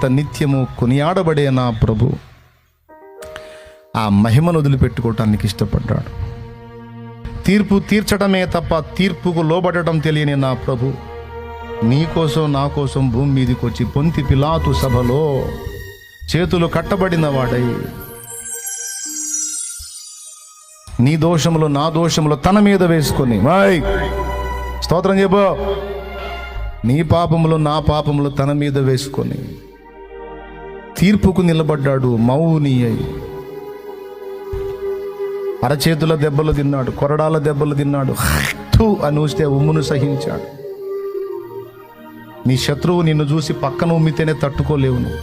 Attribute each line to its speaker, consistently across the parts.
Speaker 1: చేత నిత్యము కొనియాడబడే నా ప్రభు. ఆ మహిమను వదిలిపెట్టుకోవటానికి ఇష్టపడ్డాడు. తీర్పు తీర్చడమే తప్ప తీర్పుకు లోబడటం తెలియని నా ప్రభు నీ కోసం నా కోసం భూమి మీదకి వచ్చి పొంతి పిలాతు సభలో చేతులు కట్టబడిన వాడై నీ దోషములు నా దోషములు తన మీద వేసుకొని వాయ్ స్తోత్రం చెప్పు. నీ పాపములు నా పాపములు తన మీద వేసుకొని తీర్పుకు నిలబడ్డాడు మౌని అయి. అరచేతుల దెబ్బలు తిన్నాడు కొరడాల దెబ్బలు తిన్నాడు హట్టు అని ఉమ్మును సహించాడు. నీ శత్రువు నిన్ను చూసి పక్కన ఉమ్మితేనే తట్టుకోలేవు నువ్వు.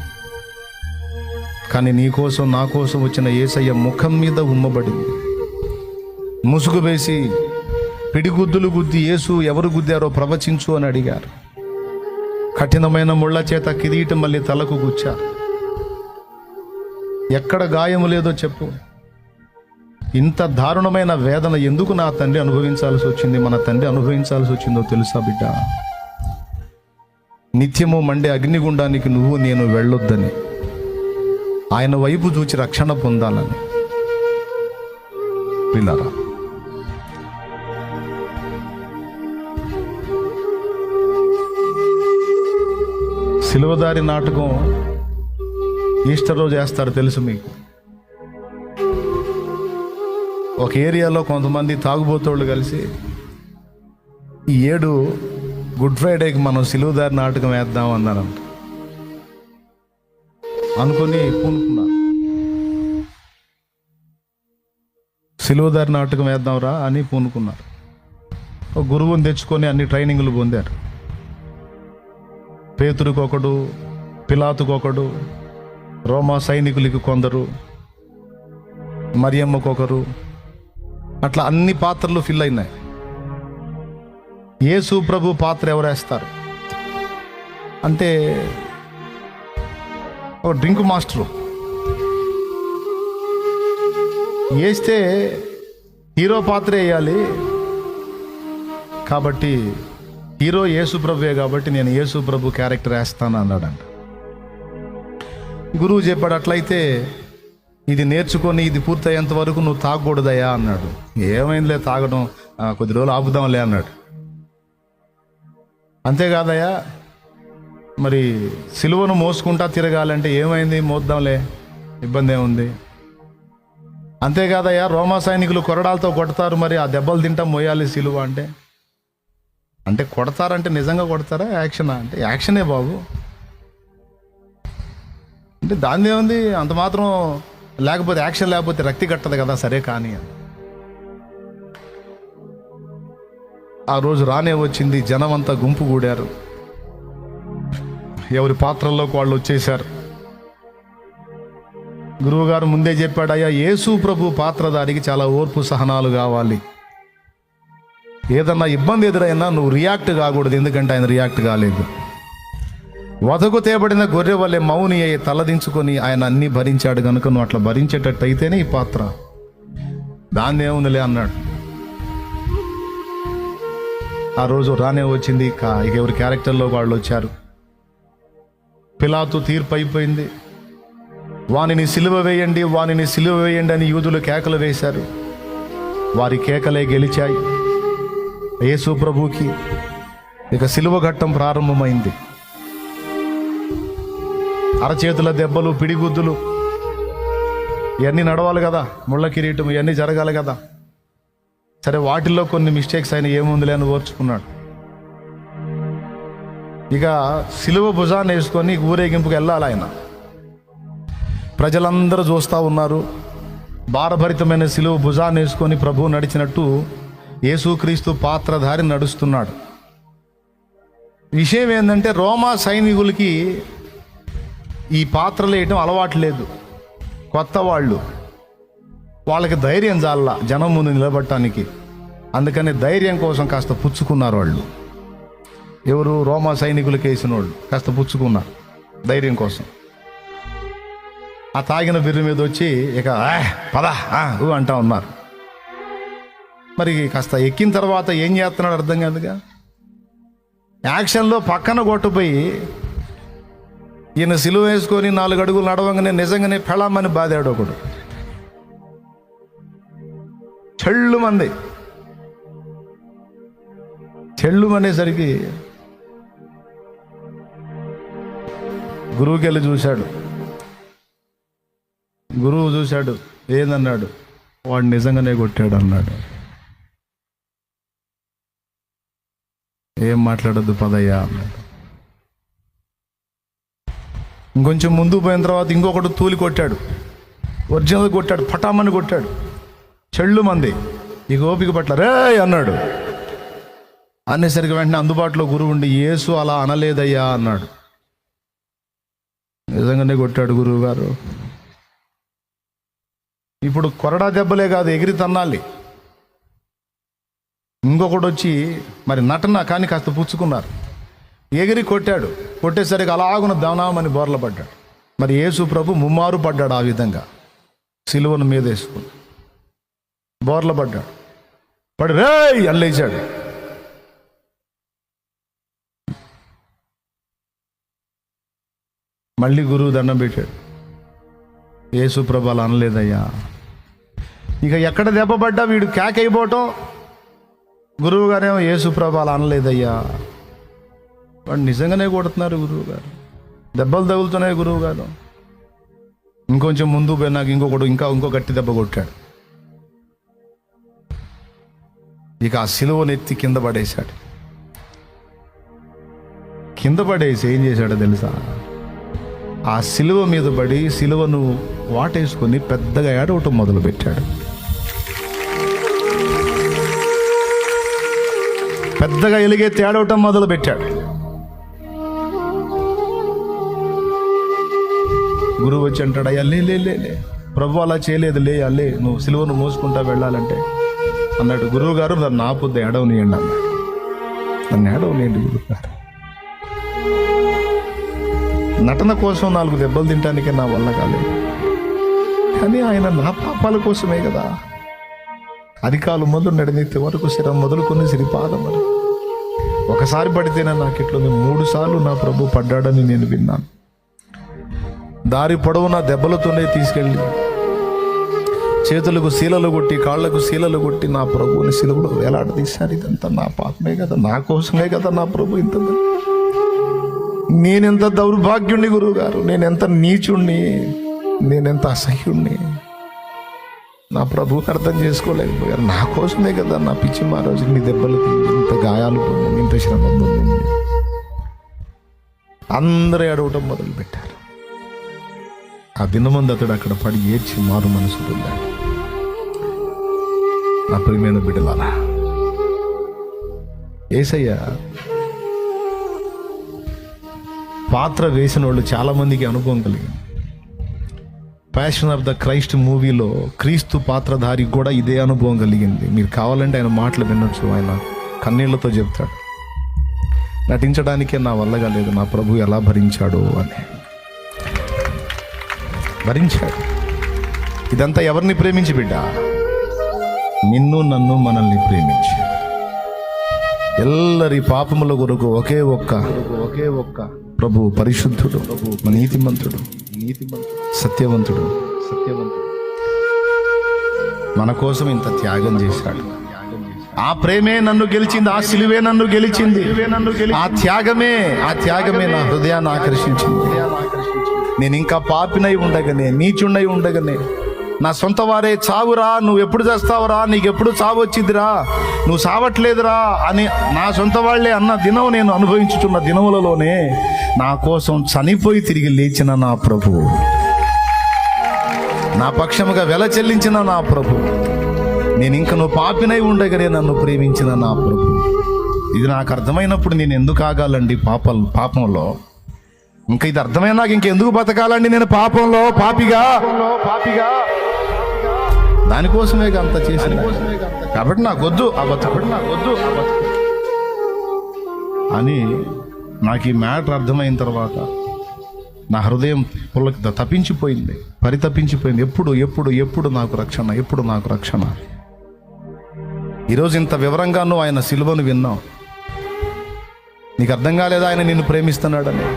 Speaker 1: కానీ నీకోసం నా కోసం వచ్చిన ఏసయ్య ముఖం మీద ఉమ్మబడింది. ముసుగు వేసి పిడిగుద్దులు గుద్ది యేసు ఎవరు గుద్దారో ప్రవచించు అని అడిగారు. కఠినమైన ముళ్ళ చేత కిరీటం మళ్ళీ తలకు గుచ్చారు. ఎక్కడ గాయము లేదో చెప్పు. ఇంత దారుణమైన వేదన ఎందుకు నా తండ్రి అనుభవించాల్సి వచ్చింది? మన తండ్రి అనుభవించాల్సి వచ్చిందో తెలుసా బిడ్డ? నిత్యము మండే అగ్నిగుండానికి నువ్వు నేను వెళ్ళొద్దని. ఆయన వైపు చూచి రక్షణ పొందాలని. పిల్లరా. సిలువదారి నాటకం ఈస్టర్ రోజు వేస్తారు తెలుసు మీకు. ఒక ఏరియాలో కొంతమంది తాగుబోతోళ్ళు కలిసి ఈ ఏడు గుడ్ ఫ్రైడేకి మనం సిలువదారి నాటకం వేద్దాం అన్నారంట. అనుకుని పూనుకున్నారు సిలువదారి నాటకం వేద్దాంరా అని పూనుకున్నారు. ఒక గురువుని తెచ్చుకొని అన్ని ట్రైనింగ్లు పొందారు. పేతురుకొకడు పిలాతుకొకడు రోమా సైనికులకి కొందరు మరియమ్మకొకరు అట్లా అన్ని పాత్రలు ఫిల్ అయినాయి. యేసు ప్రభు పాత్ర ఎవరేస్తారు? అంటే ఒక డ్రింక్ మాస్టరు. వేస్తే హీరో పాత్ర వేయాలి కాబట్టి హీరో యేసు ప్రభువే కాబట్టి నేను యేసు ప్రభు క్యారెక్టర్ వేస్తాను అన్నాడంట. గురువు చెప్పాడు అట్లయితే ఇది నేర్చుకొని ఇది పూర్తయ్యేంత వరకు నువ్వు తాగకూడదయ్యా అన్నాడు. ఏమైందిలే తాగడం? కొద్ది రోజులు ఆపుదాంలే అన్నాడు. అంతేకాదయ్యా మరి సిలువను మోసుకుంటా తిరగాలంటే ఏమైంది? మోద్దాంలే ఇబ్బంది ఏముంది అంతేకాదయ్యా రోమా సైనికులు కొరడాలతో కొడతారు మరి ఆ దెబ్బలు తింటా మోయాలి సిలువ అంటే. అంటే కొడతారంటే నిజంగా కొడతారా? యాక్షనా? అంటే యాక్షనే బాబు. అంటే దాని ఏముంది? అంత మాత్రం లేకపోతే యాక్షన్ లేకపోతే రక్తి కట్టదు కదా సరే కానీ అని. ఆ రోజు రానే వచ్చింది జనం అంతా గుంపు కూడారు. ఎవరి పాత్రల్లోకి వాళ్ళు వచ్చేశారు. గురువుగారు ముందే చెప్పాడు అయ్యా యేసు ప్రభు పాత్రధారికి చాలా ఓర్పు సహనాలు కావాలి. ఏదన్నా ఇబ్బంది ఎదురైనా నువ్వు రియాక్ట్ కాకూడదు ఎందుకంటే ఆయన రియాక్ట్ కాలేదు. వదకు తేబడిన గొర్రె వల్లే మౌని అయి తలదించుకొని ఆయన అన్ని భరించాడు కనుక నువ్వు అట్లా భరించేటట్టయితేనే ఈ పాత్ర. దాన్ని ఏముందిలే అన్నాడు. ఆ రోజు రానే వచ్చింది. ఇక ఎవరి క్యారెక్టర్లో వాళ్ళు వచ్చారు. పిలాతు తీర్పు అయిపోయింది వానిని సిలువ వేయండి వానిని సిలువ వేయండి అని యూదులు కేకలు వేశారు. వారి కేకలే గెలిచాయి. యేసు ప్రభుకి ఇక సిలువ ఘట్టం ప్రారంభమైంది. అరచేతుల దెబ్బలు పిడిగుద్దులు. ఇవన్నీ నడవాలి కదా ముళ్ళ కిరీటం ఇవన్నీ జరగాలి కదా. సరే వాటిల్లో కొన్ని మిస్టేక్స్ అయినా ఏముందిలే అని ఓర్చుకున్నాడు. ఇక సిలువ భుజాన్ని వేసుకొని ఊరేగింపుకి వెళ్ళాలి ఆయన. ప్రజలందరూ చూస్తూ ఉన్నారు. భారభరితమైన సిలువ భుజాన్ని వేసుకొని ప్రభువు నడిచినట్టు యేసుక్రీస్తు పాత్రధారి నడుస్తున్నాడు. విషయం ఏంటంటే రోమా సైనికులకి ఈ పాత్రలు వేయటం అలవాటు లేదు. కొత్త వాళ్ళు. వాళ్ళకి ధైర్యం చాల జనం ముందు నిలబడటానికి. అందుకని ధైర్యం కోసం కాస్త పుచ్చుకున్నారు వాళ్ళు. ఎవరు రోమా సైనికులకు వేసిన వాళ్ళు కాస్త పుచ్చుకున్నారు ధైర్యం కోసం. ఆ తాగిన బిర్రు మీద వచ్చి ఇక "ఆ, పద ఊ" అంటా ఉన్నారు. మరి కాస్త ఎక్కిన తర్వాత ఏం చేస్తున్నాడు అర్థం కాదుగా? యాక్షన్లో పక్కన కొట్టుపోయి ఈయన సిలువ వేసుకొని నాలుగు అడుగులు నడవంగానే నిజంగానే పెళ్ళామని బాధాడు ఒకడు. చెళ్ళు మంది. చెళ్ళు అనేసరికి గురువుకి వెళ్ళి చూశాడు. గురువు చూశాడు ఏందన్నాడు? వాడు నిజంగానే కొట్టాడు అన్నాడు ఏం మాట్లాడద్దు పదయ్యా అన్నాడు. ఇంకొంచెం ముందు పోయిన తర్వాత ఇంకొకడు తూలి కొట్టాడు. ఒరిజినల్ కొట్టాడు పటామని కొట్టాడు. చెళ్ళు మంది. ఈ ఓపిక పట్ల రే అన్నాడు. అనేసరికి వెంటనే అందుబాటులో గురువు ఉండి యేసు అలా అనలేదయ్యా అన్నాడు. నిజంగానే కొట్టాడు గురువు గారు ఇప్పుడు కొరడా దెబ్బలే కాదు ఎగిరి తన్నాలి. ఇంకొకడు వచ్చి మరి నటన? కానీ కాస్త పుచ్చుకున్నారు. ఎగిరి కొట్టాడు. కొట్టేసరికి అలాగున దవనామని బోర్ల పడ్డాడు మరి యేసు ప్రభు ముమ్మారు పడ్డాడు ఆ విధంగా. సిలువను మీద వేసుకుని బోర్ల పడ్డాడు పడి రే అల్లేచాడు మళ్ళీ గురువు దండం పెట్టాడు. యేసు ప్రభు అలా అనలేదయ్యా. ఇక ఎక్కడ దెబ్బ పడ్డా వీడు క్యాక్ అయిపోవటం? గురువు గారేమో యేసు ప్రభు అలా అనలేదయ్యా. వాడు నిజంగానే కొడుతున్నారు గురువు గారు. దెబ్బలు తగులుతున్నాయి గురువు గారు. ఇంకొంచెం ముందు పోయినాక ఇంకొకడు ఇంకా ఇంకో గట్టి దెబ్బ కొట్టాడు. ఇక ఆ సిలువను ఎత్తి కింద పడేశాడు. కింద పడేసి ఏం చేశాడో తెలుసా? ఆ సిలువ మీద పడి సిలువను వాటేసుకొని పెద్దగా ఏడవటం మొదలు పెట్టాడు పెద్దగా ఎలిగే తేడవటం మొదలు గురువు వచ్చి అంటాడు అయ్యా లే లే లే ప్రభు అలా చేయలేదు లే అల్లే నువ్వు సిలువను మోసుకుంటా వెళ్ళాలంటే. అన్నాడు గురువు గారు నన్ను ఆపుద్ది ఏడవనియండి అన్నాడు. నన్ను ఏడవనియండి గురువు గారు. నటన కోసం నాలుగు దెబ్బలు తినటానికే నా వల్ల కాలేదు. కానీ ఆయన నా పాపాల కోసమే కదా. అధికాలు మొదలు నడినెత్తి వరకు శిరం మొదలుకొని సిరిపాదమరి. ఒకసారి పడితేనే నాకు ఇట్లుంది మూడు సార్లు నా ప్రభు పడ్డాడని నేను విన్నాను. దారి పొడవునా దెబ్బలతోనే తీసుకెళ్ళి చేతులకు శీలలు కొట్టి కాళ్ళకు శీలలు కొట్టి నా ప్రభువుని శిలువలో వేలాడదీశారు. ఇదంతా నా పాపమే కదా నా కోసమే కదా నా ప్రభు ఇంత నేనెంత దౌర్భాగ్యుణ్ణి గురువు గారు నేనెంత నీచుణ్ణి నేనెంత అసహ్యుణ్ణి నా ప్రభువుని అర్థం చేసుకోలేకపోయారు. నా కోసమే కదా నా పిచ్చి మా రోజు నీ దెబ్బలు తింది ఇంత గాయాలు పొందింది ఇంత శ్రమ పొందింది. అందరూ ఏడవటం మొదలుపెట్టారు. ఆ దినమందు అతడు అక్కడ పడి ఏడ్చి మారు మనసు పొందాడు. నా ప్రియమైన బిడ్డలారా ఏసయ్య పాత్ర వేసిన వాళ్ళు చాలామందికి అనుభవం కలిగింది. ప్యాషన్ ఆఫ్ ద క్రైస్ట్ మూవీలో క్రీస్తు పాత్రధారి కూడా ఇదే అనుభవం కలిగింది. మీరు కావాలంటే ఆయన మాటలు వినొచ్చు ఆయన కన్నీళ్ళతో చెప్తాడు. నటించడానికే నా వల్ల కాలేదు నా ప్రభు ఎలా భరించాడు అని. భరించాడు ఇదంతా ఎవరిని ప్రేమించి బిడ్డ? నిన్ను నన్ను మనల్ని ప్రేమించి ఎల్లరి పాపముల కొరకు ఒకే ఒక్క ఒకే ఒక్క ప్రభు పరిశుద్ధుడు ప్రభు నీతిమంతుడు నీతిమంతుడు సత్యవంతుడు సత్యవంతుడు. మన కోసం ఇంత త్యాగం చేశాడు. ఆ ప్రేమే నన్ను గెలిచింది ఆ సిలువే నన్ను గెలిచింది. ఆ త్యాగమే ఆ త్యాగమే నా హృదయాన్ని ఆకర్షించింది. నేను ఇంకా పాపినై ఉండగానే నీచుండై ఉండగానే. నా సొంత వారే చావురా నువ్వు ఎప్పుడు చేస్తావురా నీకు ఎప్పుడు చావు వచ్చిందిరా నువ్వు సావట్లేదురా అని నా సొంత వాళ్ళే అన్న దినం నేను అనుభవించుచున్న దినములలోనే నా కోసం చనిపోయి తిరిగి లేచిన నా ప్రభు. నా పక్షముగా వెల చెల్లించిన నా ప్రభు. నేను ఇంక నువ్వు పాపినై ఉండగానే నన్ను ప్రేమించిన నా ప్రభు. ఇది నాకు అర్థమైనప్పుడు నేను ఎందుకు ఆగాలండి పాపం పాపంలో? ఇంకా ఇది అర్థమైన నాకు ఇంకెందుకు బతకాలండి నేను పాపంలో పాపిగా? పాపిగా దానికోసమే అంత చేసిన కాబట్టి నాకు వద్దు ఆ బతుకు. నాకొద్దు అని నాకు ఈ మ్యాటర్ అర్థమైన తర్వాత నా హృదయం పుల్లకి తప్పించిపోయింది. పరితపించిపోయింది. ఎప్పుడు ఎప్పుడు ఎప్పుడు నాకు రక్షణ ఎప్పుడు నాకు రక్షణ? ఈరోజు ఇంత వివరంగానూ ఆయన సిలువను విన్నాం నీకు అర్థం కాలేదా ఆయన నిన్ను ప్రేమిస్తున్నాడని?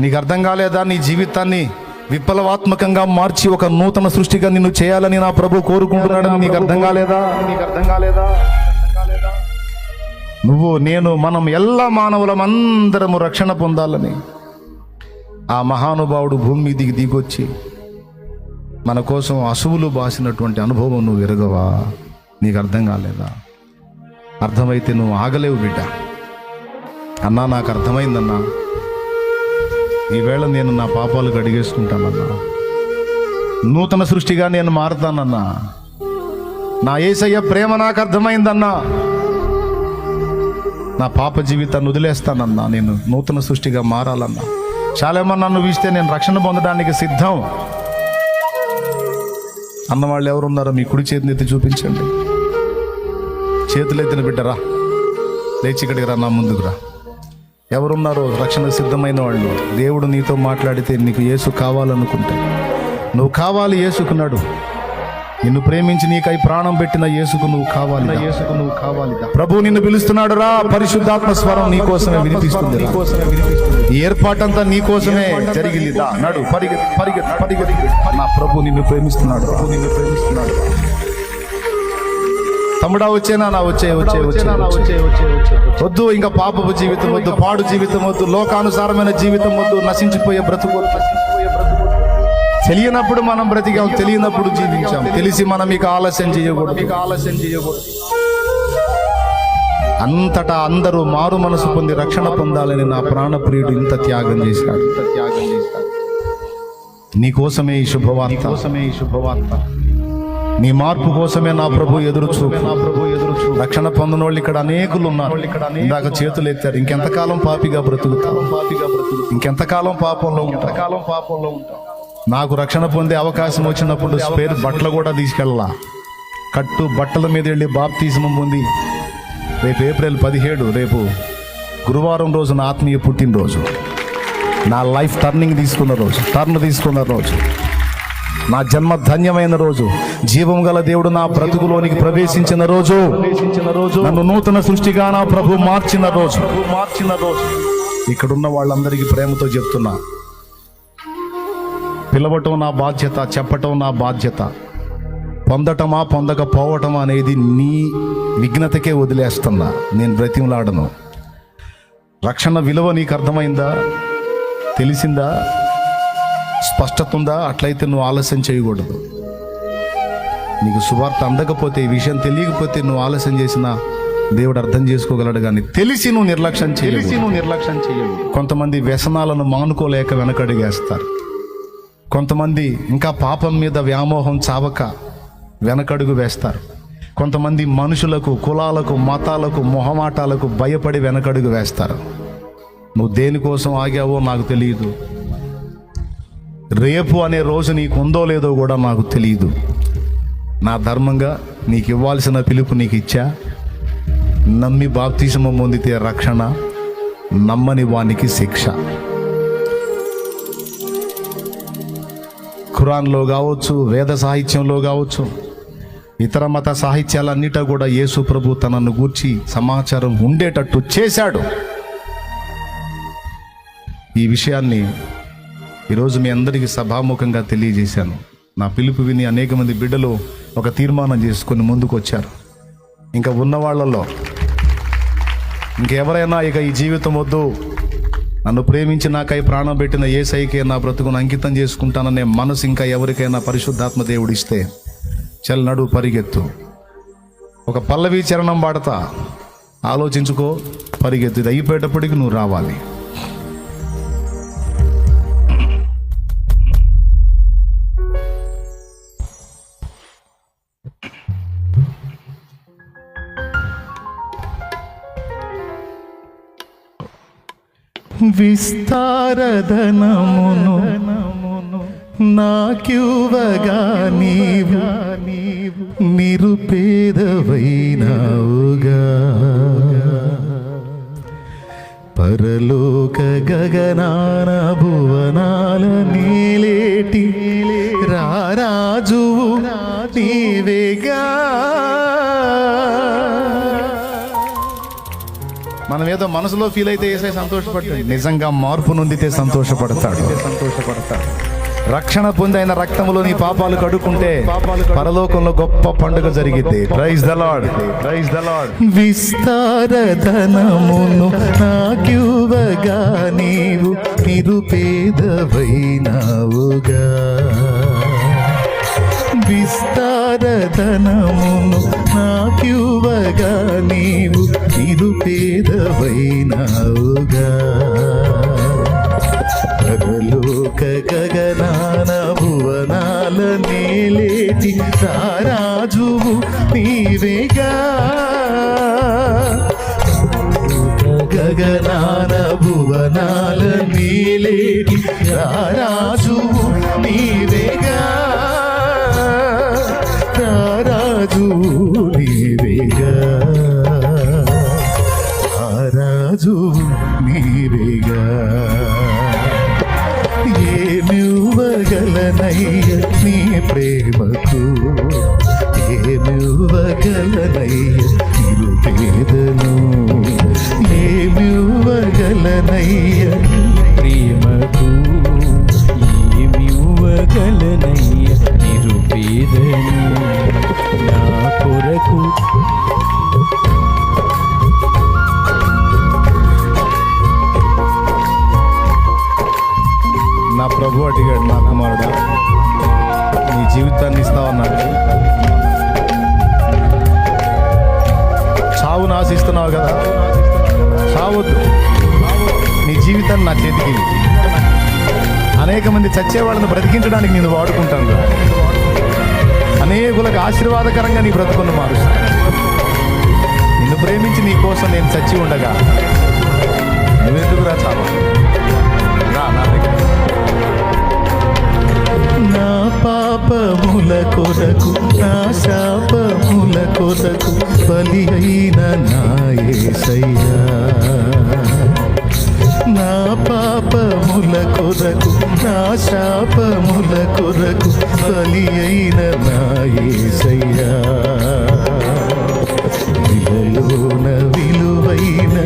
Speaker 1: నీకు అర్థం కాలేదా? నీ జీవితాన్ని విప్లవాత్మకంగా మార్చి ఒక నూతన సృష్టిగా నిన్ను చేయాలని నా ప్రభు కోరుకుంటున్నాడని నీకు అర్థం కాలేదా? నీకు అర్థం కాలేదా? నువ్వు నేను మనం ఎల్లా మానవులం అందరము రక్షణ పొందాలని ఆ మహానుభావుడు భూమి మీదికి దిగొచ్చి మన కోసం అసువులు బాసినటువంటి అనుభవం నువ్వు ఎరగవా? నీకు అర్థం కాలేదా? అర్థమైతే నువ్వు ఆగలేవు బిడ్డ. అన్నా నాకు అర్థమైందన్నా. ఈవేళ నేను నా పాపాలు కడిగేసుకుంటానన్నా. నూతన సృష్టిగా నేను మారుతానన్నా. నా ఏసయ్య ప్రేమ నాకు అర్థమైందన్నా. నా పాప జీవితాన్ని వదిలేస్తానన్నా నేను నూతన సృష్టిగా మారాలన్నా. చాలామంది నన్ను వీస్తే నేను రక్షణ పొందడానికి సిద్ధం. అన్నవాళ్ళు ఎవరున్నారో మీ కుడి చేతిని ఎత్తి చూపించండి. చేతులు ఎత్తిన బిడ్డరా లేచి ఇక్కడికి రా నా ముందుకు రా. ఎవరున్నారో రక్షణ సిద్ధమైన వాళ్ళు దేవుడు నీతో మాట్లాడితే నీకు యేసు కావాలనుకుంటే నువ్వు కావాలి యేసుకున్నాడు నిన్ను ప్రేమించి నీకై ప్రాణం పెట్టిన యేసుకు నువ్వు కావాలి యేసుకు నువ్వు కావాలి ప్రభు నిన్ను పిలుస్తున్నాడు రా పరిశుద్ధాత్మ స్వరం నీ కోసమే వినిపిస్తుంది ఈ ఏర్పాటంతా నీ కోసమే జరిగింది నడు పరిగెత్తి పరిగెత్తి పరిగెత్తి నా ప్రభు నిన్ను ప్రేమిస్తున్నాడు ప్రభు నిన్ను ప్రేమిస్తున్నాడు తమ్ముడా వచ్చేనా? నా వచ్చే వచ్చే వచ్చే వచ్చే వద్దు ఇంకా పాపపు జీవితం వద్దు పాడు జీవితం వద్దు లోకానుసారమైన జీవితం వద్దు నశించిపోయే బ్రతుకు. తెలియనప్పుడు మనం బ్రతికాం తెలియనప్పుడు జీవించాం. తెలిసి మనం ఇక ఆలస్యం చేయకూడదు. ఇక ఆలస్యం చేయకూడదు. అంతటా అందరూ మారు మనసు పొంది రక్షణ పొందాలని నా ప్రాణప్రియుడు ఇంత త్యాగం చేశాడు. ఇంత త్యాగం చేశాడు. నీ కోసమే ఈ శుభవార్త. కోసమే ఈ శుభవార్త. నీ మార్పు కోసమే నా ప్రభు ఎదురు చూపు. నా ప్రభు ఎదురు చూపు రక్షణ పొందిన వాళ్ళు ఇక్కడ అనేకులు ఉన్నారు ఇక్కడ ఇందాక చేతులు ఎత్తారు. ఇంకెంతకాలం పాపిగా బ్రతుకుతాం పాపిగా బ్రతుకు ఇంకెంతకాలం పాపంలో ఎంతకాలం పాపంలో ఉంటాం నాకు రక్షణ పొందే అవకాశం వచ్చినప్పుడు స్పేర్ బట్టలు కూడా తీసుకెళ్ళాల? కట్టు బట్టల మీద వెళ్ళి బాప్తీసం పొంది రేపు ఏప్రిల్ పదిహేడు రేపు గురువారం రోజు నా ఆత్మీయ పుట్టినరోజు. నా లైఫ్ టర్నింగ్ తీసుకున్న రోజు టర్న్ తీసుకున్న రోజు. నా జన్మ ధన్యమైన రోజు. జీవం గల దేవుడు నా బ్రతుకులోనికి ప్రవేశించిన రోజు. రోజు నన్ను నూతన సృష్టిగా నా ప్రభు మార్చిన రోజు మార్చిన రోజు. ఇక్కడున్న వాళ్ళందరికీ ప్రేమతో చెప్తున్నా. పిలవటం నా బాధ్యత చెప్పటం నా బాధ్యత. పొందటమా పొందకపోవటమా అనేది నీ విఘ్నతకే వదిలేస్తున్నా. నేను బ్రతిమలాడను. రక్షణ విలువ నీకు అర్థమైందా? తెలిసిందా? స్పష్టత ఉందా? అట్లయితే నువ్వు ఆలస్యం చేయకూడదు. నీకు సువార్త అందకపోతే ఈ విషయం తెలియకపోతే నువ్వు ఆలస్యం చేసినా దేవుడు అర్థం చేసుకోగలడు కానీ తెలిసి నువ్వు నిర్లక్ష్యం తెలిసి నువ్వు నిర్లక్ష్యం చేయవు కొంతమంది వ్యసనాలను మానుకోలేక వెనకడుగేస్తారు. కొంతమంది ఇంకా పాపం మీద వ్యామోహం చావక వెనకడుగు వేస్తారు. కొంతమంది మనుషులకు కులాలకు మతాలకు మొహమాటాలకు భయపడి వెనకడుగు వేస్తారు. నువ్వు దేనికోసం ఆగావో నాకు తెలియదు. రేపు అనే రోజు నీకు ఉందో లేదో కూడా నాకు తెలియదు నా ధర్మంగా నీకు ఇవ్వాల్సిన పిలుపు నీకు ఇచ్చా నమ్మి బాప్తిజము పొందితే రక్షణ నమ్మని వానికి శిక్ష. ఖురాన్లో కావచ్చు వేద సాహిత్యంలో కావచ్చు ఇతర మత సాహిత్యాలన్నిటా కూడా యేసు ప్రభు తనను గూర్చి సమాచారం ఉండేటట్టు చేశాడు. ఈ విషయాన్ని ఈరోజు మీ అందరికీ సభాముఖంగా తెలియజేశాను. నా పిలుపు విని అనేక మంది బిడ్డలు ఒక తీర్మానం చేసుకుని ముందుకు వచ్చారు ఇంకా ఉన్న వాళ్ళలో ఇంకెవరైనా ఇక ఈ జీవితం వద్దు. నన్ను ప్రేమించి నాకై ప్రాణం పెట్టిన ఏ సైకే నా బ్రతుకును అంకితం చేసుకుంటాననే మనసు ఇంకా ఎవరికైనా పరిశుద్ధాత్మ దేవుడిస్తే చల్ నడు పరిగెత్తు. ఒక పల్లవి చరణం పాడతా ఆలోచించుకో పరిగెత్తు. ఇది అయిపోయేటప్పటికి నువ్వు రావాలి. విస్తారధనమును నాక్యువగా నీవు నిరుపేదవైనావుగా. పరలోక గగనాన భువనాల నీలేటి రారాజువు నీవేగా. ఏదో మనసులో ఫీల్ అయితే ఏసై సంతోషపడతాడు. నిజంగా మార్పు నొందితే సంతోషపడతాడు. సంతోషపడతాడు రక్షణ పొందైన రక్తములో నీ పాపాలు కడుక్కుంటే పరలోకంలో గొప్ప పండుగ జరిగింది praise the Lord praise the Lord విస్తార ధనమును నీవు నిరుపేదవైనావుగా. విస్తార ధనమును నీవు నిరుపేదవైనావుగా పరలోక గగనాన భువనాల నేలేటి రారాజువు నీవేగా. గగనాన భువనాల నీలేటి రారాజువు నీవేగా. రారాజు నీవేగా. రాజు నీవేగా ఏమివ్వగలనయ్య నీ ప్రేమకు? ఏమివ్వగలనయ్య నిరుపేదను ఏమివ్వగలనయ్య
Speaker 2: ప్రేమకు? ఏమివ్వగలనయ్య నిరుపేదను
Speaker 1: చచ్చే వాళ్ళని బ్రతికించడానికి నేను వాడుకుంటాను. అనేకులకు ఆశీర్వాదకరంగా నీ బ్రతుకును మారుస్తాను. నిన్ను ప్రేమించి నీ కోసం నేను చచ్చి ఉండగా నువ్వెందుకురా చావు? రా నా దగ్గర. నా పాపముల కొరకు నా శాపముల కొరకు బలి అయిన నా యేసయ్యా పాపముల కొరకు నా శాపముల కొరకు బలి అయిన నా విలలోన విలువైన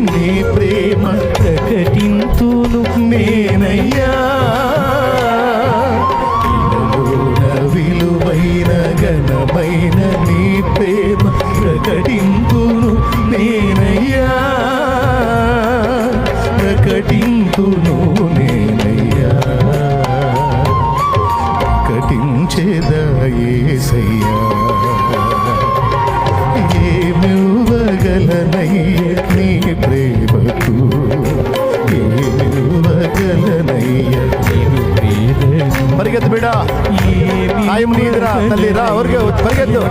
Speaker 1: నీ ప్రేమ
Speaker 2: ప్రకటింతును
Speaker 1: నేనయ్యా. పరిగెత్తు బిడ్డ టైం నీదిరా తల్లి రా పరిగెత్తు.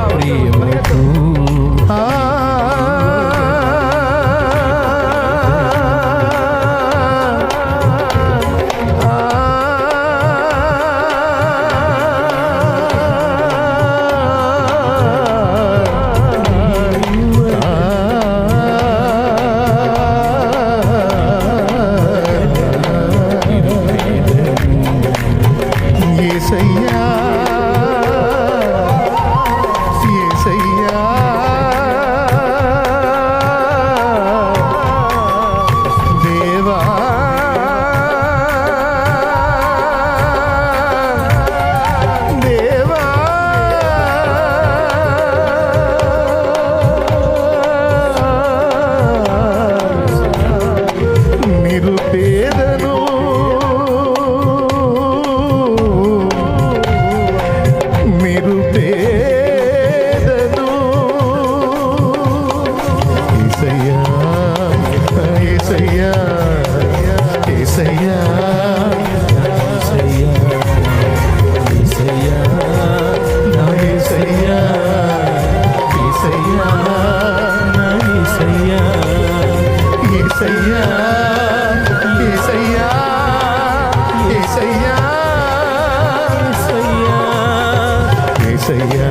Speaker 1: యేసయ్యా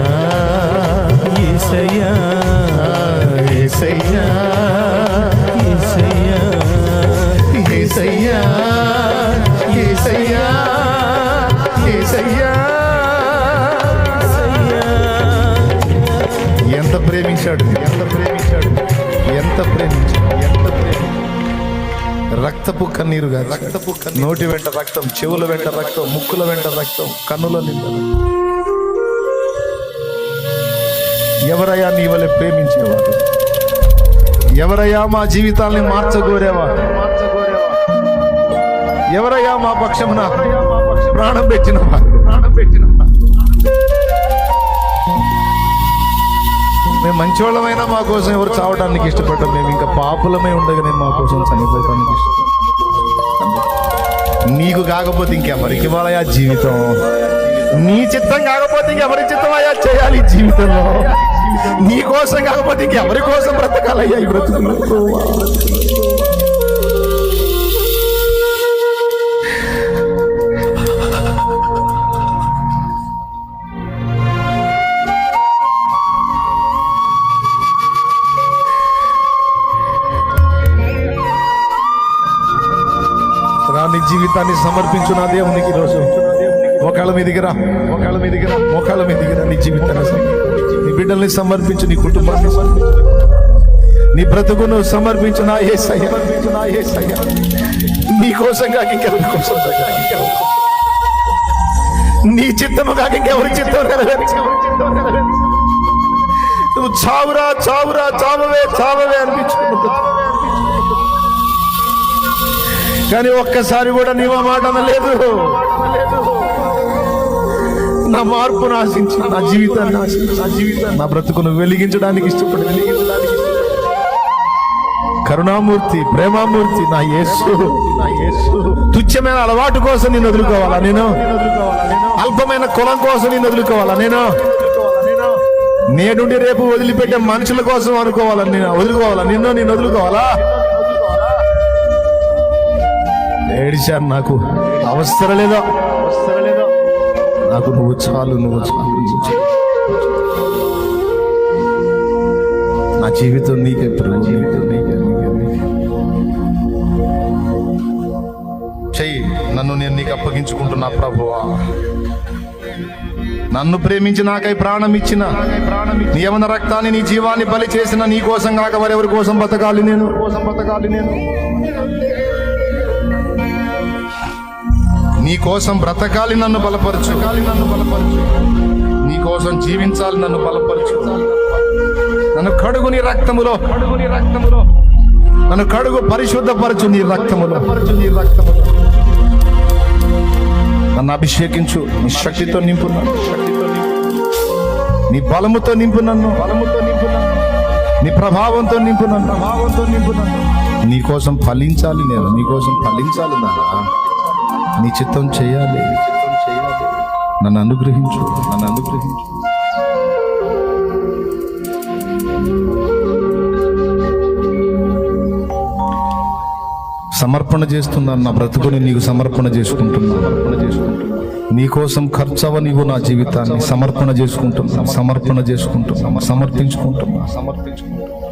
Speaker 1: ఏసయ్యా
Speaker 2: యేసయ్యా
Speaker 1: ఏసయ్యా ఏసయ్యా ఏసయ్యా ఏసయ్యా. ఎంత ప్రేమించాడు ఎంత ప్రేమించాడు ఎంత ప్రేమించాడు రక్తపు కన్నీరుగా రక్తపు నోటి వెంట రక్తం చెవుల వెంట రక్తం ముక్కుల వెంట రక్తం కన్నుల నింద ఎవరయ్యా నీ వలె ప్రేమించేవాడు ఎవరయ్యా మా జీవితాల్ని మార్చగోరేవాడు ఎవరయ్యా మా పక్షమున ప్రాణం పెట్టిన ప్రాణం పెట్టిన మేము మంచివాళ్ళమైనా మా కోసం ఎవరు చావడానికి ఇష్టపడ్డాం మేము ఇంకా పాపులమై ఉండగానే మా కోసం చనిపోవడానికి ఇష్టపడ్డాం నీకు కాకపోతే ఇంకెవరికి వాళ్ళయా జీవితం? నీ చిత్తం కాకపోతే ఇంకెవరి చిత్తం అయ్యా చేయాలి జీవితంలో? నీ కోసం కాకపోతే ఇంకెవరి కోసం బ్రతకాలయ్యా ఈ బ్రతుకులు రా నీ జీవితాన్ని సమర్పించు దేవునికి ఈరోజు. ఒకళ్ళ మీదికి రా. ఒకళ్ళ మీదికి రా. ఒకళ్ళ మీదికి రా. నీ జీవితాన్ని సమర్పించు. నీ బిడ్డల్ని సమర్పించు నీ కుటుంబాన్ని నీ బ్రతుకును సమర్పించిన ఏ ఏసయ్య. నీ కోసం కాక ఇంకెవరి కోసం కాక నీ చిత్తము కాక ఇంకెవరి చిత్తం నువ్వు చావురా చావురా చావవే చావవే అనిపించుకుంటున్నావు. కానీ ఒక్కసారి కూడా నీవ మాట లేదు నా మార్పును ఆశించి నా జీవితాన్ని ఆశించి నా జీవితాన్ని నా బ్రతుకును వెలిగించడానికి ఇష్టపడి వెలిగించడానికి కరుణామూర్తి ప్రేమామూర్తి నా యేసు. నా యేసు. తుచ్చమైన అలవాటు కోసం నేను వదులుకోవాలా నేను? అల్పమైన కులం కోసం నేను వదులుకోవాలా నేను? నేనుండి రేపు వదిలిపెట్టే మనుషుల కోసం అనుకోవాలా నేను? వదులుకోవాలా నిన్ను? నేను వదులుకోవాలా? ఏడిచారు నాకు. అవసరం లేదో అవసరం లేదో? నాకు నువ్వు చాలు నువ్వు చాలు. నా జీవితం నీకే ప్రభు జీవితం నీకే. చెయ్యి నన్ను నేను నీకు అప్పగించుకుంటున్నా ప్రభువా నన్ను ప్రేమించి నాకై ప్రాణం ఇచ్చిన నీ యవన రక్తాన్ని నీ జీవాన్ని బలి చేసిన నీ కోసం కాక మరెవరి కోసం బతకాలి నేను కోసం బతకాలి నేను నీ కోసం బ్రతకాలి నన్ను బలపరచు. నన్ను బలపరచు. నీ కోసం జీవించాలి నన్ను బలపరచు. నన్ను కడుగుని రక్తములో. కడుగుని రక్తములో నన్ను కడుగు పరిశుద్ధపరచు నీ రక్తములో. పరచు నీ రక్తములో నన్ను అభిషేకించు. నీ శక్తితో నింపు నన్ను. శక్తితో నీ బలముతో నింపు నన్ను. బలముతో నింపు నన్ను నీ ప్రభావంతో నింపు నన్ను. ప్రభావంతో నింపు నన్ను నీ కోసం ఫలించాలి నేను. నీ కోసం ఫలించాలి నాన్న నీ చిత్తం చేయాలి. చిత్తం చేయాలి నన్ను అనుగ్రహించు. నన్ను అనుగ్రహించు. సమర్పణ చేస్తున్నాను నా బ్రతుకుని నీకు సమర్పణ చేసుకుంటున్నాను. సమర్పణ చేసుకుంటున్నాను నీకోసం ఖర్చవ నీవు నా జీవితాన్ని. సమర్పణ చేసుకుంటున్నా సమర్పణ చేసుకుంటున్నా సమర్పించుకుంటున్నా సమర్పించుకుంటున్నా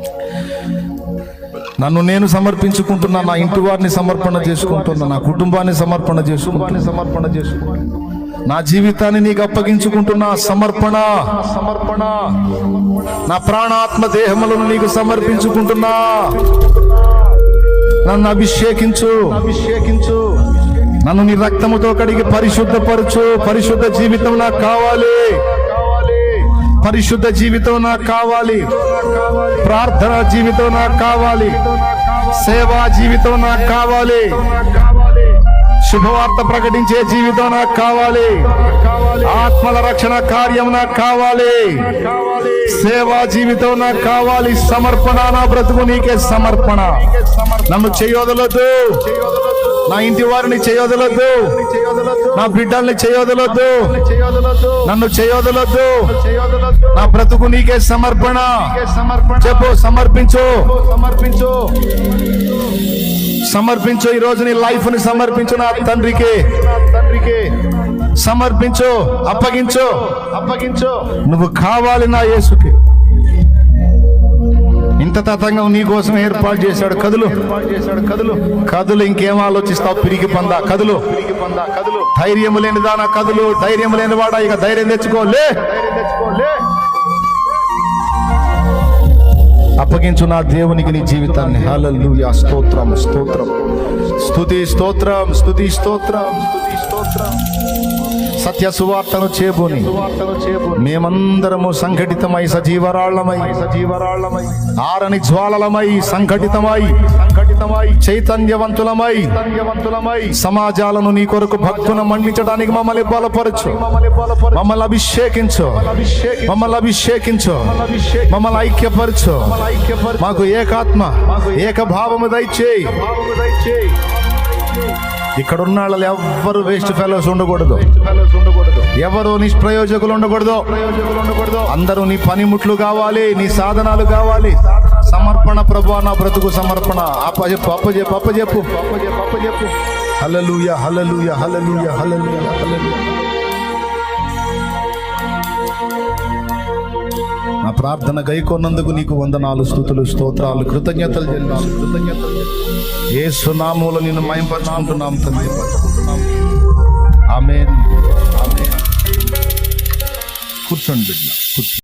Speaker 1: నన్ను నేను సమర్పించుకుంటున్నా నా ఇంటి వారిని సమర్పణ చేసుకుంటున్నా నా కుటుంబాన్ని సమర్పణ చేసుకుంటున్నా. సమర్పణ చేసుకుంటున్నా నా జీవితాన్ని నీకు అప్పగించుకుంటున్నా సమర్పణ. సమర్పణ నా ప్రాణాత్మ దేహములను నీకు సమర్పించుకుంటున్నా. నన్ను అభిషేకించు అభిషేకించు. నన్ను నీ రక్తముతో కడిగి పరిశుద్ధపరచు. పరిశుద్ధ జీవితం నాకు కావాలి. పరిశుద్ధ జీవితం నాకు కావాలి. ప్రార్థన జీవితం నాకు కావాలి. సేవా జీవితం నాకు కావాలి. శుభవార్త ప్రకటించే జీవితం నాకు కావాలి. ఆత్మల రక్షణ కార్యం నాకు కావాలి. సేవా జీవితం నాకు కావాలి. సమర్పణ నా బ్రతుకు నీకే సమర్పణ. నన్ను చేయొదలదు నా ఇంటి వారిని చేయొదలొద్దు. నా బిడ్డల్ని చేయొదలొద్దు. నన్ను చేయొదలొద్దు. నా బ్రతుకు నీకే సమర్పణ. చెప్పు సమర్పించు. సమర్పించు సమర్పించు ఈ రోజు నీ లైఫ్ని సమర్పించు నా తండ్రికి. తండ్రికి సమర్పించు అప్పగించు అప్పగించు. నువ్వు కావాలి నా యేసుకి. ఇంత తతంగం నీ కోసం ఏర్పాటు చేశాడు. కదులు. చేశాడు కదులు కదులు ఇంకేం ఆలోచిస్తావు? పిరికి పంద కదులు. పిరికి పంద కదులు ధైర్యం లేని దానా కదులు. ధైర్యం లేని వాడా? ఇక ధైర్యం తెచ్చుకోలే తెచ్చుకోలే అప్పగించు నా దేవునికి నీ జీవితాన్ని. హల్లెలూయా. స్తోత్రం స్తోత్రం స్తుతి స్తోత్రం. స్తుతి స్తోత్రం స్తుతి స్తోత్రం. సత్య సువార్తను చేబోని. మేమందరము సంఘటితమై సజీవరాళ్ళమై. సజీవరాళ్ళమై ఆరని జ్వాలలమై సంఘటితమై. సంఘటితమై చైతన్యవంతులమై. చైతన్యవంతులమై సమాజాలను నీ కొరకు భక్తులను మండించడానికి మమ్మల్ని బలపరచు. మమ్మల్ని అభిషేకించు. మమ్మల్ని అభిషేకించు. మమ్మల్ని ఐక్యపరచు. మాకు ఏకాత్మ ఏకభావము దయచేయి. ఇక్కడ ఉన్న వాళ్ళు ఎవ్వరు వేస్ట్ ఫెలోస్ ఉండకూడదు. ఎవరు నిష్ప్రయోజకులు ఉండకూడదు. అందరూ నీ పనిముట్లు కావాలి నీ సాధనాలు కావాలి. సమర్పణ ప్రభు నా బ్రతుకు సమర్పణ. అప్పజెప్పు అప్పజెప్పు అప్పజెప్పు అప్పజెప్పు అప్పజెప్పు హల్లెలూయా హల్లెలూయా హల్లెలూయా హల్లెలూయా హల్లెలూయా. నా ప్రార్థన గైకొన్నందుకు నీకు వందనాలు స్థుతులు స్తోత్రాలు కృతజ్ఞతలు చెల్లించు. కృతజ్ఞతలు ఏ సునామూలు నిన్ను మయంపరుచుకుంటున్నాం తండ్రి. ఆమె ఆమెన్. కూర్చోండి బిడ్డ కూర్చో.